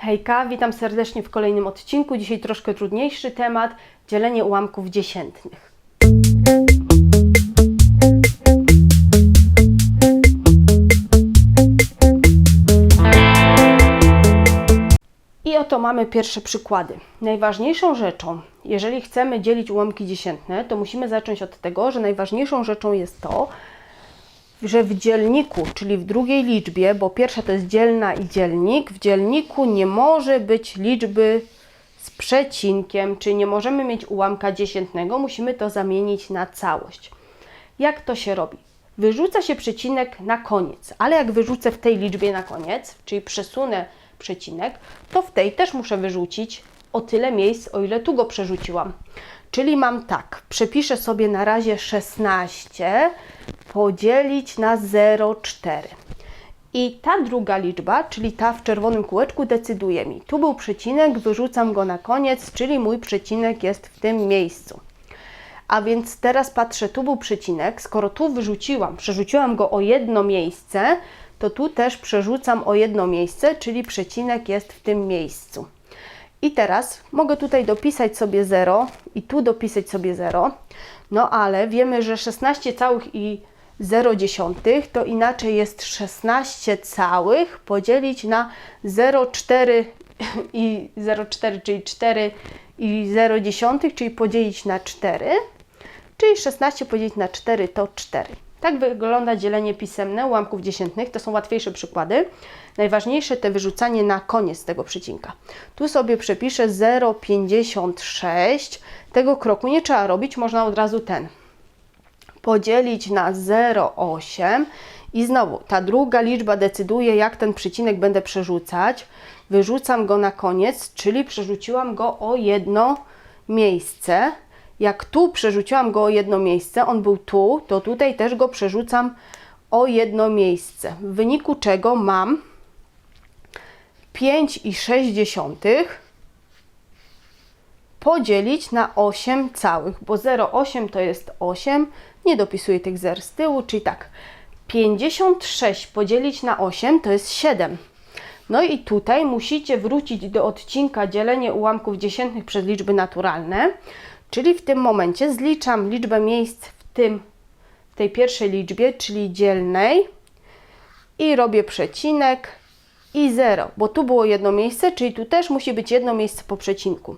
Hejka, witam serdecznie w kolejnym odcinku. Dzisiaj troszkę trudniejszy temat dzielenie ułamków dziesiętnych. I oto mamy pierwsze przykłady. Najważniejszą rzeczą, jeżeli chcemy dzielić ułamki dziesiętne, to musimy zacząć od tego, że najważniejszą rzeczą jest to, że w dzielniku, czyli w drugiej liczbie, bo pierwsza to jest dzielna i dzielnik, w dzielniku nie może być liczby z przecinkiem, czyli nie możemy mieć ułamka dziesiętnego, musimy to zamienić na całość. Jak to się robi? Wyrzuca się przecinek na koniec, ale jak wyrzucę w tej liczbie na koniec, czyli przesunę przecinek, to w tej też muszę wyrzucić o tyle miejsc, o ile tu go przerzuciłam. Czyli mam tak, przepiszę sobie na razie 16 podzielić na 0,4. I ta druga liczba, czyli ta w czerwonym kółeczku, decyduje mi. Tu był przecinek, wyrzucam go na koniec, czyli mój przecinek jest w tym miejscu. A więc teraz patrzę, tu był przecinek, skoro tu wyrzuciłam, przerzuciłam go o jedno miejsce, to tu też przerzucam o jedno miejsce, czyli przecinek jest w tym miejscu. I teraz mogę tutaj dopisać sobie 0 i tu dopisać sobie 0, no ale wiemy, że 16 całych i 0 dziesiątych to inaczej jest 16 całych podzielić na 0,4 i 0,4, czyli 4 i 0 dziesiątych, czyli podzielić na 4, czyli 16 podzielić na 4 to 4. Tak wygląda dzielenie pisemne ułamków dziesiętnych. To są łatwiejsze przykłady. Najważniejsze to wyrzucanie na koniec tego przecinka. Tu sobie przepiszę 0,56. Tego kroku nie trzeba robić, można od razu ten podzielić na 0,8 i znowu ta druga liczba decyduje, jak ten przecinek będę przerzucać. Wyrzucam go na koniec, czyli przerzuciłam go o jedno miejsce. Jak tu przerzuciłam go o jedno miejsce, on był tu, to tutaj też go przerzucam o jedno miejsce. W wyniku czego mam 5,6 podzielić na 8 całych, bo 0,8 to jest 8, nie dopisuję tych zer z tyłu, czyli tak, 56 podzielić na 8 to jest 7. No i tutaj musicie wrócić do odcinka dzielenie ułamków dziesiętnych przez liczby naturalne, czyli w tym momencie zliczam liczbę miejsc w tym, w tej pierwszej liczbie, czyli dzielnej i robię przecinek i 0, bo tu było jedno miejsce, czyli tu też musi być jedno miejsce po przecinku.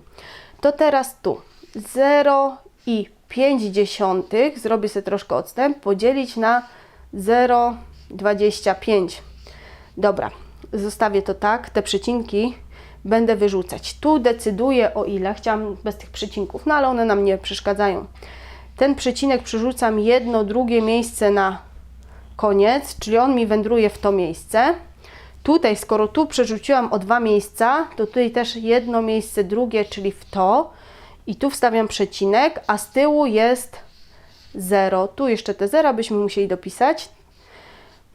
To teraz tu 0 i 5 dziesiątych, zrobię sobie troszkę odstęp, podzielić na 0,25. Dobra, zostawię to tak, te przecinki będę wyrzucać. Tu decyduję o ile, chciałam bez tych przecinków, no ale one nam nie przeszkadzają. Ten przecinek przerzucam jedno, drugie miejsce na koniec, czyli on mi wędruje w to miejsce. Tutaj, skoro tu przerzuciłam o dwa miejsca, to tutaj też jedno miejsce, drugie, czyli w to. I tu wstawiam przecinek, a z tyłu jest 0. Tu jeszcze te zera byśmy musieli dopisać.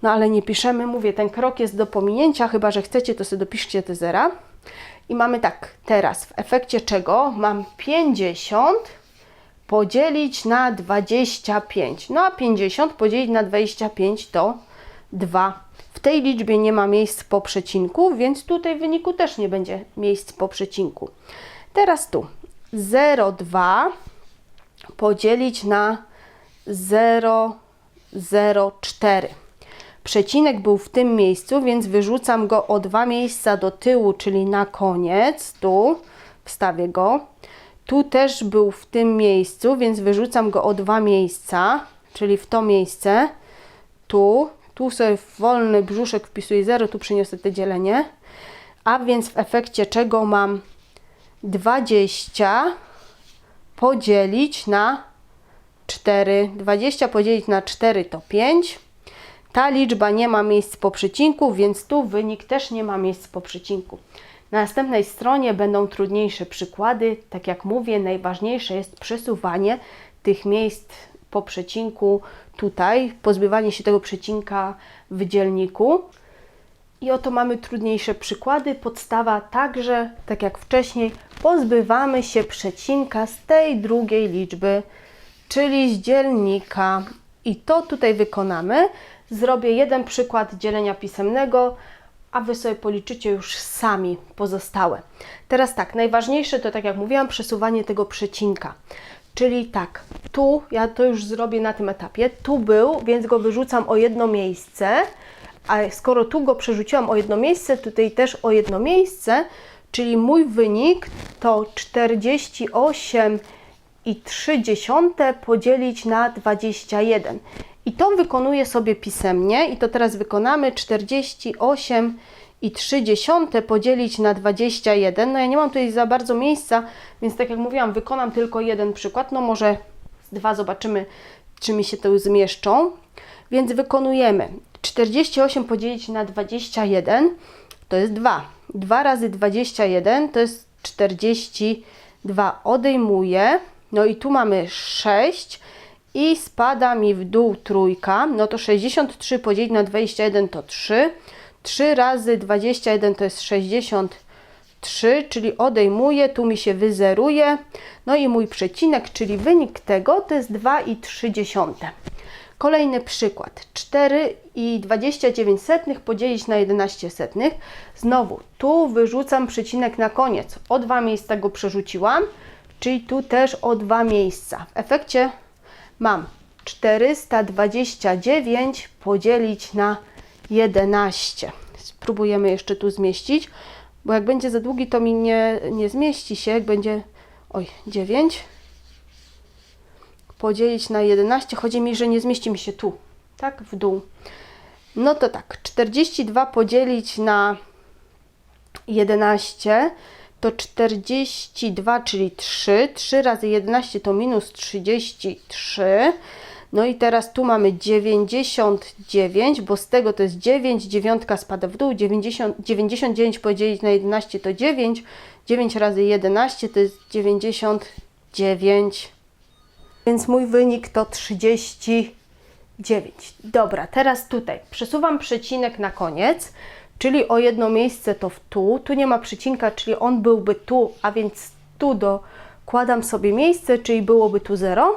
No ale nie piszemy, mówię, ten krok jest do pominięcia, chyba że chcecie, to sobie dopiszcie te zera. I mamy tak, teraz w efekcie czego mam 50 podzielić na 25. No a 50 podzielić na 25 to 2. W tej liczbie nie ma miejsc po przecinku, więc tutaj w wyniku też nie będzie miejsc po przecinku. Teraz tu 0,2 podzielić na 0,04. Przecinek był w tym miejscu, więc wyrzucam go o dwa miejsca do tyłu, czyli na koniec. Tu wstawię go. Tu też był w tym miejscu, więc wyrzucam go o dwa miejsca, czyli w to miejsce. Tu, tu sobie w wolny brzuszek wpisuję 0, tu przyniosę te dzielenie. A więc w efekcie czego mam 20 podzielić na 4. 20 podzielić na 4 to 5. Ta liczba nie ma miejsc po przecinku, więc tu wynik też nie ma miejsc po przecinku. Na następnej stronie będą trudniejsze przykłady. Tak jak mówię, najważniejsze jest przesuwanie tych miejsc po przecinku tutaj, pozbywanie się tego przecinka w dzielniku. I oto mamy trudniejsze przykłady. Podstawa także, tak jak wcześniej, pozbywamy się przecinka z tej drugiej liczby, czyli z dzielnika. I to tutaj wykonamy. Zrobię jeden przykład dzielenia pisemnego, a Wy sobie policzycie już sami pozostałe. Teraz tak, najważniejsze to tak jak mówiłam, przesuwanie tego przecinka. Czyli tak, tu ja to już zrobię na tym etapie, tu był, więc go wyrzucam o jedno miejsce, a skoro tu go przerzuciłam o jedno miejsce, tutaj też o jedno miejsce, czyli mój wynik to 48 i 3 dziesiąte podzielić na 21. I to wykonuję sobie pisemnie i to teraz wykonamy 48 i 3 dziesiąte podzielić na 21. No ja nie mam tutaj za bardzo miejsca, więc tak jak mówiłam, wykonam tylko jeden przykład. No może dwa zobaczymy, czy mi się to zmieszczą. Więc wykonujemy 48 podzielić na 21 to jest 2. 2 razy 21 to jest 42. Odejmuję. No i tu mamy 6 i spada mi w dół trójka. No to 63 podzielić na 21 to 3. 3 razy 21 to jest 63, czyli odejmuję, tu mi się wyzeruje. No i mój przecinek, czyli wynik tego to jest 2,3. Kolejny przykład. 4 i 29 setnych podzielić na 11 setnych. Znowu, tu wyrzucam przecinek na koniec. O dwa miejsca go przerzuciłam, czyli tu też o dwa miejsca. W efekcie mam 429 podzielić na 11. Spróbujemy jeszcze tu zmieścić, bo jak będzie za długi, to mi nie, nie zmieści się. Jak będzie, oj, 9 podzielić na 11. Chodzi mi, że nie zmieści mi się tu, tak, w dół. No to tak, 42 podzielić na 11 to 42, czyli 3. 3 razy 11 to minus 33. No i teraz tu mamy 99, bo z tego to jest 9, dziewiątka spada w dół, 90, 99 podzielić na 11 to 9, 9 razy 11 to jest 99, więc mój wynik to 39. Dobra, teraz tutaj przesuwam przecinek na koniec, czyli o jedno miejsce to w tu, tu nie ma przecinka, czyli on byłby tu, a więc tu dokładam sobie miejsce, czyli byłoby tu 0.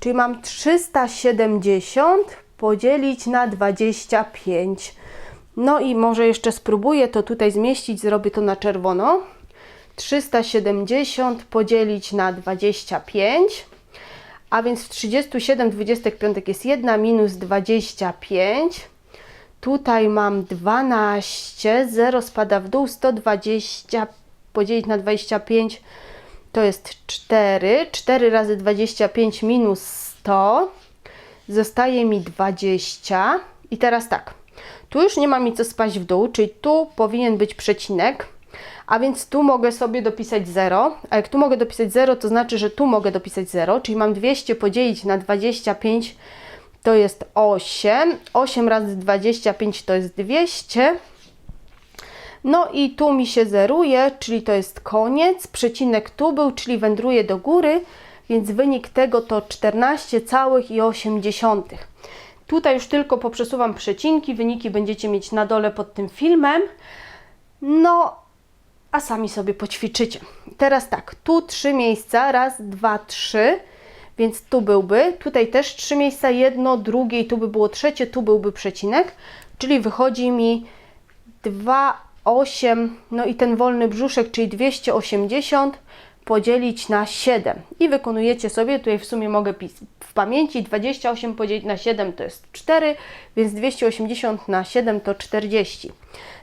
Czyli mam 370 podzielić na 25. No i może jeszcze spróbuję to tutaj zmieścić, zrobię to na czerwono. 370 podzielić na 25, a więc w 37 25 jest 1 minus 25. Tutaj mam 12, 0 spada w dół, 120 podzielić na 25 to jest 4. 4 razy 25 minus 100. Zostaje mi 20. I teraz tak, tu już nie ma mi co spaść w dół, czyli tu powinien być przecinek, a więc tu mogę sobie dopisać 0. A jak tu mogę dopisać 0, to znaczy, że tu mogę dopisać 0, czyli mam 200 podzielić na 25 to jest 8. 8 razy 25 to jest 200. No i tu mi się zeruje, czyli to jest koniec. Przecinek tu był, czyli wędruje do góry, więc wynik tego to 14,8. Tutaj już tylko poprzesuwam przecinki, wyniki będziecie mieć na dole pod tym filmem. No, a sami sobie poćwiczycie. Teraz tak, tu trzy miejsca, raz, dwa, trzy, więc tu byłby, tutaj też trzy miejsca, jedno, drugie i tu by było trzecie, tu byłby przecinek, czyli wychodzi mi 2, 8, no i ten wolny brzuszek, czyli 280 podzielić na 7 i wykonujecie sobie, tutaj w sumie mogę pisać w pamięci 28 podzielić na 7 to jest 4, więc 280 na 7 to 40.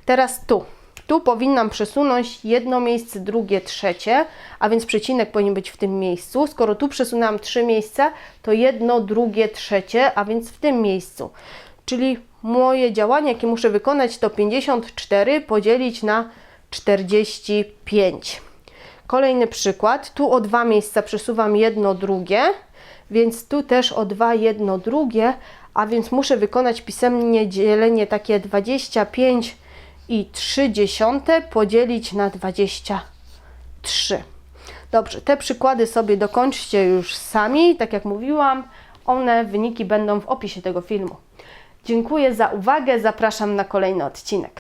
Teraz tu. Tu powinnam przesunąć jedno miejsce, drugie, trzecie, a więc przecinek powinien być w tym miejscu. Skoro tu przesunęłam trzy miejsca, to jedno, drugie, trzecie, a więc w tym miejscu. Czyli moje działanie, jakie muszę wykonać, to 54 podzielić na 45. Kolejny przykład. Tu o dwa miejsca przesuwam jedno, drugie, więc tu też o dwa, jedno, drugie, a więc muszę wykonać pisemnie dzielenie takie 25 i 3 dziesiąte podzielić na 23. Dobrze, te przykłady sobie dokończcie już sami. Tak jak mówiłam, one, wyniki będą w opisie tego filmu. Dziękuję za uwagę, zapraszam na kolejny odcinek.